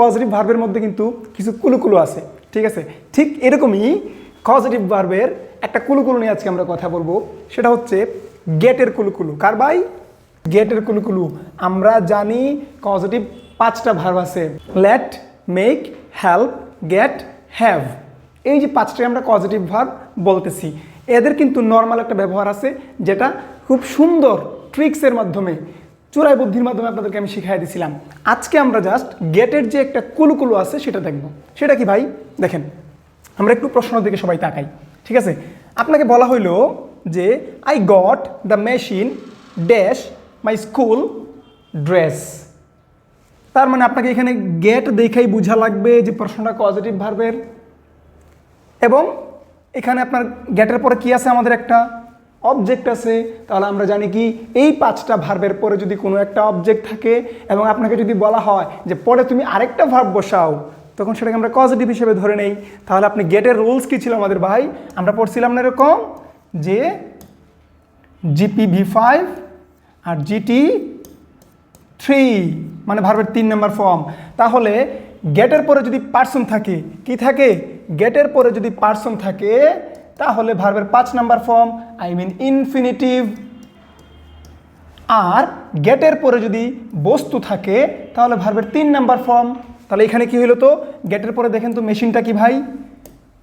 Causative ভার্বের মধ্যে কিন্তু কিছু কুলুকুলু আছে, ঠিক আছে? ঠিক এরকমই কজেটিভ ভার্বের একটা কুলুকুলু নিয়ে আজকে আমরা কথা বলব, সেটা হচ্ছে গেটের কুলুকুলু। কার ভাই? গেটের কুলুকুলু। আমরা জানি পজিটিভ পাঁচটা ভার্ব আছে let make help get have এই যে পাঁচটাই আমরা পজিটিভ ভার্ব বলতেছি। এদের কিন্তু নর্মাল একটা ব্যবহার আছে, যেটা খুব সুন্দর ট্রিক্সের মাধ্যমে চোরাই বুদ্ধির মাধ্যমে আপনাদেরকে আমি শিখাই দিয়েছিলাম আজকে আমরা জাস্ট গেটের যে একটা কুলুকুলু আছে সেটা দেখব। সেটা কি ভাই? দেখেন, আমরা একটু প্রশ্নের দিকে সবাই তাকাই, ঠিক আছে? আপনাকে বলা হইল যে I got the machine dash my school dress তার মানে আপনাকে এখানে গেট দেখেই বোঝা লাগবে যে প্রশ্নটা পজিটিভ ভার্বের এবং এখানে আপনার গেটের পরে কি আছে আমাদের একটা? অবজেক্ট আছে, তাহলে আমরা জানি কি, এই পাঁচটা ভার্বের পরে যদি কোনো একটা অবজেক্ট থাকে, এবং আপনাকে যদি বলা হয় যে পরে তুমি আরেকটা ভার্ব বসাও, তখন সেটাকে আমরা পজিটিভ হিসেবে ধরে নেই। তাহলে আপনি গেটের রুলস কী ছিল আমাদের ভাই? আমরা পড়ছিলাম না এরকম যে জিপি ভি ফাইভ আর জিটি থ্রি মানে ভার্বের তিন নম্বর ফর্ম তাহলে গেটের পরে যদি পার্সন থাকে, কি থাকে? গেটের পরে যদি পার্সন থাকে তাহলে ভার্বের পাঁচ number form I mean infinitive আর গেটের পরে যদি বস্তু থাকে, তাহলে ভার্বের তিন নাম্বার ফর্ম তাহলে এখানে কি হলো তো? গেটের পরে দেখেন তো মেশিনটা কি ভাই?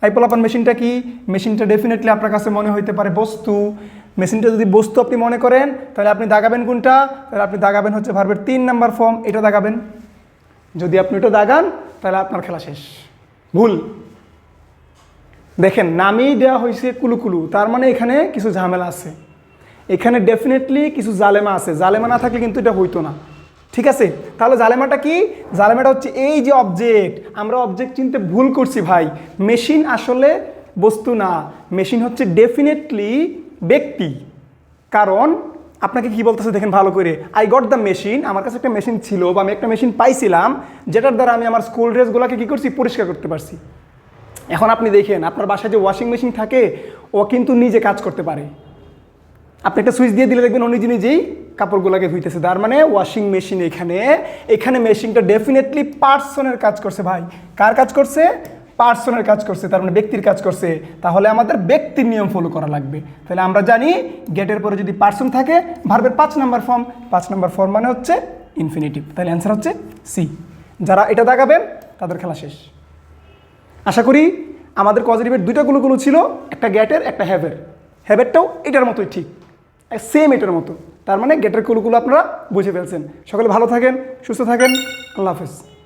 আইপোলাপান মেশিনটা কি? মেশিনটা ডেফিনেটলি আপনার কাছে মনে হইতে পারে বস্তু। মেশিনটা যদি বস্তু আপনি মনে করেন, তাহলে আপনি দাগাবেন কোনটা? তাহলে আপনি দাগাবেন হচ্ছে ভার্বের তিন নাম্বার ফর্ম এটা দাগাবেন। যদি আপনি এটা দাগান, তাহলে আপনার খেলা শেষ। ভুল। দেখেন নামেই দেওয়া হয়েছে কুলুকুলু তার মানে এখানে কিছু ঝামেলা আছে। এখানে ডেফিনেটলি কিছু জালেমা আছে। জালেমা না থাকলে কিন্তু এটা হইতো না। ঠিক আছে? তাহলে জালেমাটা কি? জালেমাটা হচ্ছে এই যে অবজেক্ট আমরা অবজেক্ট চিনতে ভুল করছি ভাই। মেশিন আসলে বস্তু না। মেশিন হচ্ছে ডেফিনেটলি ব্যক্তি। কারণ, আপনাকে কি বলতেছে দেখেন ভালো করে? আই গট দ্য মেশিন আমার কাছে একটা মেশিন ছিল বা আমি একটা মেশিন পাইছিলাম, যেটার দ্বারা আমি আমার স্কুল ড্রেসগুলোকে কী করছি? পরিষ্কার করতে পারছি। এখন আপনি দেখেন, আপনার বাসায় যে ওয়াশিং মেশিন থাকে, ও কিন্তু নিজে কাজ করতে পারে। আপনি একটা সুইচ দিয়ে দিলে দেখবেন ও নিজে নিজেই কাপড়গুলোকে ধুইতেছে। তার মানে ওয়াশিং মেশিন এখানে এখানে মেশিনটা ডেফিনেটলি পার্সনের কাজ করছে ভাই। কার কাজ করছে? পার্সনের কাজ করছে, তার মানে ব্যক্তির কাজ করছে। তাহলে আমাদের ব্যক্তির নিয়ম ফলো করা লাগবে। তাহলে আমরা জানি গেটের পরে যদি পার্সন থাকে ভার্বের পাঁচ নাম্বার ফর্ম পাঁচ নাম্বার ফর্ম মানে হচ্ছে ইনফিনিটিভ তাহলে অ্যান্সার হচ্ছে সি যারা এটা দাগাবেন তাদের খেলা শেষ। আশা করি আমাদের পজিটিভের দুইটা গুলোগুলো ছিল, একটা গ্যাটের একটা হ্যাভের হ্যাভেরটাও এটার মতোই ঠিক। সেম এটার মতো। তার মানে গেটের কুলুকুলো আপনারা বুঝে ফেলছেন। সকলে ভালো থাকেন, সুস্থ থাকেন। আল্লাহ হাফেজ।